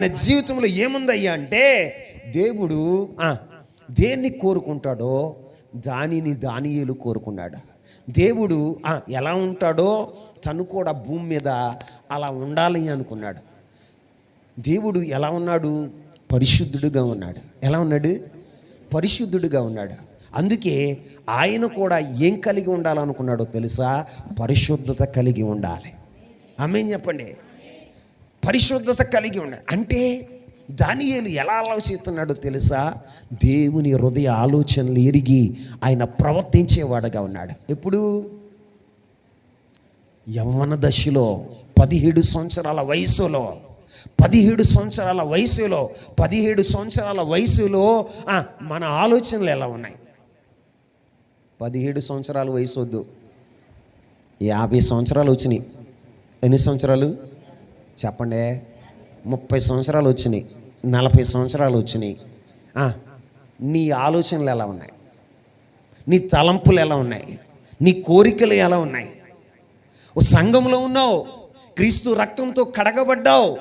నా జీవితంలో ఏముందయ్యా అంటే దేవుడు దేన్ని కోరుకుంటాడో దానిని దానియేలు కోరుకున్నాడు. దేవుడు ఎలా ఉంటాడో తను కూడా భూమి మీద అలా ఉండాలి అనుకున్నాడు. దేవుడు ఎలా ఉన్నాడు? పరిశుద్ధుడుగా ఉన్నాడు. ఎలా ఉన్నాడు? పరిశుద్ధుడుగా ఉన్నాడు. అందుకే ఆయన కూడా ఏం కలిగి ఉండాలనుకున్నాడో తెలుసా? పరిశుద్ధత కలిగి ఉండాలి. ఆమె చెప్పండి. పరిశుద్ధత కలిగి ఉండాలి అంటే దానియేలు ఎలా ఆలోచిస్తున్నాడో తెలుసా? దేవుని హృదయ ఆలోచనలు ఎరిగి ఆయన ప్రవర్తించేవాడుగా ఉన్నాడు. ఎప్పుడు? యవ్వన దశలో పదిహేడు సంవత్సరాల వయసులో పదిహేడు సంవత్సరాల వయసులో పదిహేడు సంవత్సరాల వయసులో మన ఆలోచనలు ఎలా ఉన్నాయి? పదిహేడు సంవత్సరాల వయసు వద్దు యాభై సంవత్సరాలు వచ్చినాయి. ఎన్ని సంవత్సరాలు? చెప్పండి. ముప్పై సంవత్సరాలు వచ్చినాయి. నలభై సంవత్సరాలు వచ్చినాయి. ఆ, నీ ఆలోచనలు ఎలా ఉన్నాయి? నీ తలంపులు ఎలా ఉన్నాయి? నీ కోరికలు ఎలా ఉన్నాయి? ఓ సంఘంలో ఉన్నావు. క్రీస్తు రక్తంతో కడగబడ్డావు.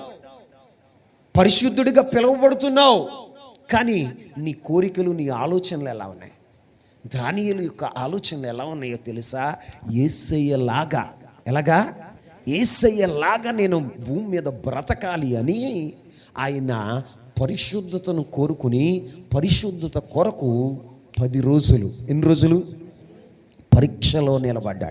పరిశుద్ధుడిగా పిలువబడుతున్నావు. కానీ నీ కోరికలు నీ ఆలోచనలు ఎలా ఉన్నాయి? దానియలు యొక్క ఆలోచనలు ఎలా ఉన్నాయో తెలుసా? ఏసయ్యలాగా. ఎలాగా? ఏసయ్యలాగా నేను భూమి మీద బ్రతకాలి అని ఆయన పరిశుద్ధతను కోరుకుని పరిశుద్ధత కొరకు పది రోజులు. ఎన్ని రోజులు? పరీక్షలో నిలబడ్డాడు.